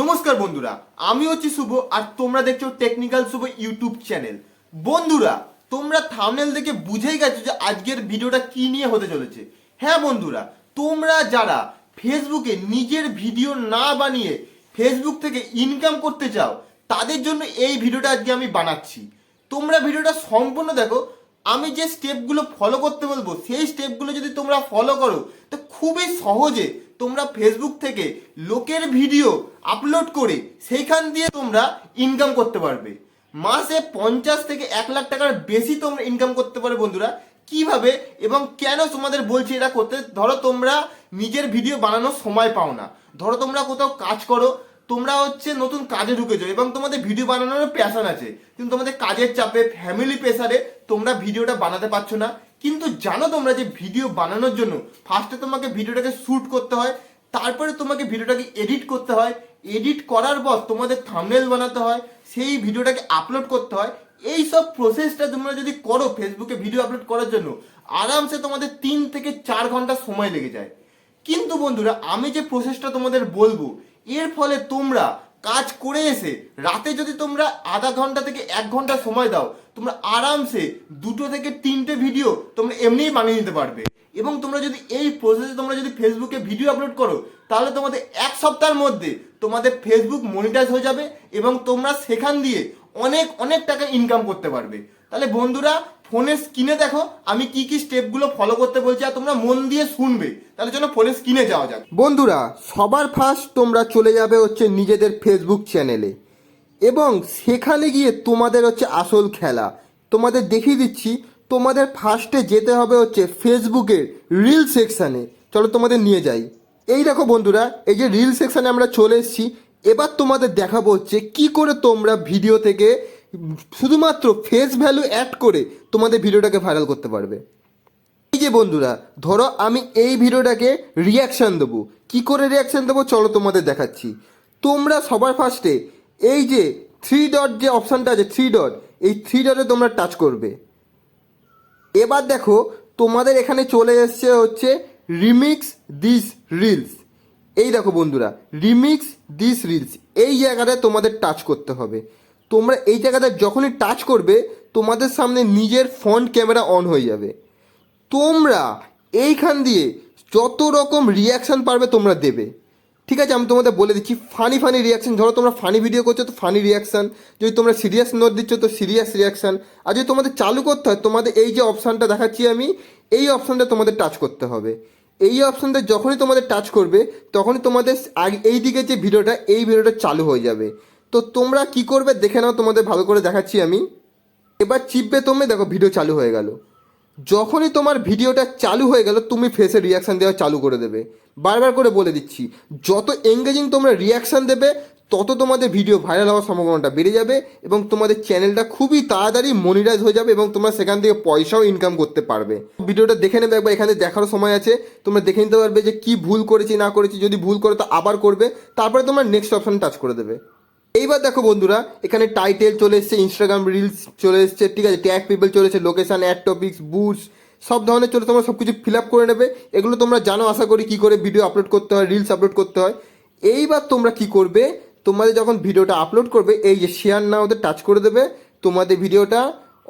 নমস্কার বন্ধুরা, আমি হচ্ছি শুভ আর তোমরা দেখছ টেকনিক্যাল শুভ ইউটিউব চ্যানেল বন্ধুরা, তোমরা থামনেল দেখে বুঝেই গেছো যে আজকের ভিডিওটা কি নিয়ে হতে চলেছে। হ্যাঁ বন্ধুরা, তোমরা যারা ফেসবুকে নিজের ভিডিও না বানিয়ে ফেসবুক থেকে ইনকাম করতে চাও, তাদের জন্য এই ভিডিওটা আজকে আমি বানাচ্ছি। তোমরা ভিডিওটা সম্পূর্ণ দেখো, আমি যে স্টেপগুলো ফলো করতে বলব, সেই স্টেপগুলো যদি তোমরা ফলো করো, তো খুবই সহজে তোমরা ফেসবুক থেকে লোকের ভিডিও আপলোড করে সেইখান দিয়ে তোমরা ইনকাম করতে পারবে। মাসে পঞ্চাশ থেকে এক লাখ টাকার বেশি তোমরা ইনকাম করতে পারবে বন্ধুরা। কীভাবে এবং কেন তোমাদের বলছি এটা করতে? ধরো তোমরা নিজের ভিডিও বানানোর সময় পাও না। ধরো তোমরা কোথাও কাজ করো, তোমরা হচ্ছে নতুন কাজে ঢুকেছো এবং তোমাদের ভিডিও বানানোর প্যাশন আছে। কিন্তু তোমাদের কাজের চাপে ফ্যামিলি প্রেশারে তোমরা ভিডিওটা বানাতে পারছ না। কিন্তু জানো তোমরা যে ভিডিও বানানোর জন্য ফার্স্টে তোমাকে ভিডিওটাকে শ্যুট করতে হয়, তারপরে তোমাকে ভিডিওটাকে এডিট করতে হয় এডিট করার পর তোমাদের থামনেল বানাতে হয়, সেই ভিডিওটাকে আপলোড করতে হয় এই সব প্রসেসটা তোমরা যদি করো ফেসবুকে ভিডিও আপলোড করার জন্য, আরামসে তোমাদের তিন থেকে চার ঘণ্টা সময় লেগে যায়। কিন্তু বন্ধুরা, আমি যে প্রসেসটা তোমাদের বলব, এর ফলে তোমরা কাজ করে এসে রাতে যদি তোমরা আধা ঘণ্টা থেকে এক ঘণ্টা সময় দাও, তোমরা আরামসে দুটো থেকে তিনটে ভিডিও তোমরা এমনিই বানিয়ে নিতে পারবে। এবং তোমরা যদি এই প্রসেসে তোমরা যদি ফেসবুকে ভিডিও আপলোড করো, তাহলে তোমাদের এক সপ্তাহের মধ্যে তোমাদের ফেসবুক মনিটাইজ হয়ে যাবে এবং তোমরা সেখান দিয়ে অনেক অনেক টাকা ইনকাম করতে পারবে। তাহলে বন্ধুরা ফোনের স্ক্রিনে দেখো, আমি কি কি স্টেপগুলো ফলো করতে বলছি আর তোমরা মন দিয়ে শুনবে। তাহলে চলো ফোনের স্ক্রিনে যাওয়া যাক। বন্ধুরা, সবার ফার্স্ট তোমরা চলে যাবে হচ্ছে নিজেদের ফেসবুক চ্যানেলে এবং সেখানে গিয়ে তোমাদের হচ্ছে আসল খেলা। তোমাদের দেখিয়ে দিচ্ছি, তোমাদের ফার্স্টে যেতে হবে হচ্ছে ফেসবুকের রিল সেকশানে চলো তোমাদের নিয়ে যাই। এই দেখো বন্ধুরা, এই যে রিল সেকশানে আমরা চলে এসেছি। এবার তোমাদের দেখাবো হচ্ছে কি করে তোমরা ভিডিও থেকে শুধুমাত্র ফেস ভ্যালু অ্যাড করে তোমাদের ভিডিওটাকে ভাইরাল করতে পারবে। এই যে বন্ধুরা, ধরো আমি এই ভিডিওটাকে রিয়াকশান দেবো। কি করে রিয়াকশান দেবো? চলো তোমাদের দেখাচ্ছি। তোমরা সবার ফার্স্টে এই যে থ্রি ডট যে অপশানটা আছে থ্রি ডট এই থ্রি ডটে তোমরা টাচ করবে। এবার দেখো, তোমাদের এখানে চলে এসছে হচ্ছে রিমিক্স দিস রিলস এই দেখো বন্ধুরা রিমিক্স দিস রিলস এই জায়গাটায় তোমাদের টাচ করতে হবে। তোমরা এই জায়গাটা যখনই টাচ করবে, তোমাদের সামনে নিজের ফ্রন্ট ক্যামেরা অন হয়ে যাবে। তোমরা এইখান দিয়ে যত রকম রিয়াকশান পারবে তোমরা দেবে। ঠিক আছে, আমি তোমাদের বলে দিচ্ছি ফানি ফানি রিয়াকশান ধরো তোমরা ফানি ভিডিও করছ, তো ফানি রিয়াকশান যদি তোমরা সিরিয়াস নোট দিচ্ছ, তো সিরিয়াস রিয়াকশান আর যদি তোমাদের চালু করতে হয়, তোমাদের এই যে অপশানটা দেখাচ্ছি আমি, এই অপশানটা তোমাদের টাচ করতে হবে। এই অপশানটা যখনই তোমাদের টাচ করবে, তখনই তোমাদের এই দিকে যে ভিডিওটা এই ভিডিওটা চালু হয়ে যাবে। তো তোমরা কি করবে? দেখে নাও, তোমাদের ভালো করে দেখাচ্ছি আমি। এবার চিপবে তুমি দেখো ভিডিও চালু হয়ে গেল। যখনই তোমার ভিডিওটা চালু হয়ে গেল, তুমি ফেসে রিয়াকশান দেওয়া চালু করে দেবে। বারবার করে বলে দিচ্ছি, যত এঙ্গেজিং তোমরা রিয়াকশান দেবে, তত তোমাদের ভিডিও ভাইরাল হওয়ার সম্ভাবনাটা বেড়ে যাবে এবং তোমাদের চ্যানেলটা খুবই তাড়াতাড়ি মনিটাইজ হয়ে যাবে এবং তোমরা সেখান থেকে পয়সাও ইনকাম করতে পারবে। ভিডিওটা দেখে নেবে একবার, এখানে দেখারও সময় আছে। তোমরা দেখে নিতে পারবে যে কি ভুল করেছি, না করেছি, যদি ভুল করে তো আবার করবে। তারপরে তোমরা নেক্সট অপশন টাচ করে দেবে। এইবার দেখো বন্ধুরা, এখানে টাইটেল চলে এসছে ইনস্টাগ্রাম রিলস চলে এসছে, ঠিক আছে? ট্যাগ পিপল চলে এসছে লোকেশান অ্যাড টপিক্স বুটস সব ধরনের চলে, তোমরা সব কিছু ফিল আপ করে নেবে। এগুলো তোমরা জানো, আশা করি কী করে ভিডিও আপলোড করতে হয় রিলস আপলোড করতে হয়। এইবার তোমরা কি করবে, তোমাদের যখন ভিডিওটা আপলোড করবে, এই যে শেয়ার না ওদের টাচ করে দেবে, তোমাদের ভিডিওটা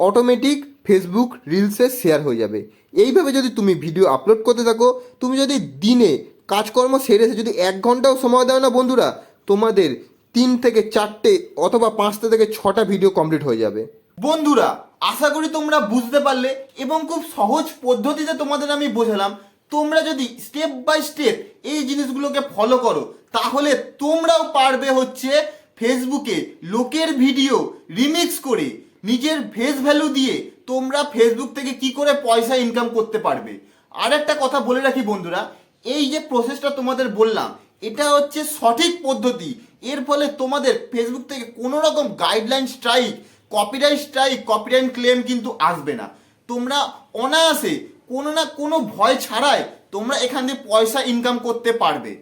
অটোমেটিক ফেসবুক রিলসে শেয়ার হয়ে যাবে। এইভাবে যদি তুমি ভিডিও আপলোড করতে থাকো, তুমি যদি দিনে কাজকর্ম সেরে যদি এক ঘন্টাও সময় দাও না বন্ধুরা, তোমাদের তিন থেকে চারটে অথবা পাঁচটা থেকে ছটা ভিডিও কমপ্লিট হয়ে যাবে। বন্ধুরা, আশা করি তোমরা বুঝতে পারলে এবং খুব সহজ পদ্ধতিতে তোমাদের আমি বোঝালাম। তোমরা যদি স্টেপ বাই স্টেপ এই জিনিসগুলোকে ফলো করো, তাহলে তোমরাও পারবে হচ্ছে ফেসবুকে লোকের ভিডিও রিমিক্স করে নিজের ফেস ভ্যালু দিয়ে তোমরা ফেসবুক থেকে কি করে পয়সা ইনকাম করতে পারবে। আর একটা কথা বলে রাখি বন্ধুরা, এই যে প্রসেসটা তোমাদের বললাম, এটা হচ্ছে সঠিক পদ্ধতি। এর ফলে তোমাদের ফেসবুক থেকে কোনো রকম guideline strike copyright strike copyright claim কিন্তু আসবে না। তোমরা অনায়াসে কোনো না কোনো ভয় ছাড়াই তোমরা এখান দিয়ে পয়সা ইনকাম করতে পারবে।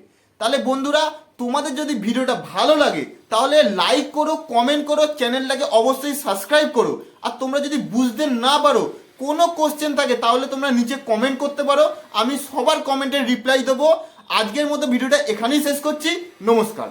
তাহলে বন্ধুরা, তোমাদের যদি ভিডিওটা ভালো লাগে, তাহলে লাইক করো কমেন্ট করো, চ্যানেলটাকে অবশ্যই সাবস্ক্রাইব করো। আর তোমরা যদি বুঝতে না পারো, কোনো কোশ্চেন থাকে, তাহলে তোমরা নিচে কমেন্ট করতে পারো। আমি সবার কমেন্টের রিপ্লাই দেবো। আজকের মতো ভিডিওটা এখানেই শেষ করছি। নমস্কার।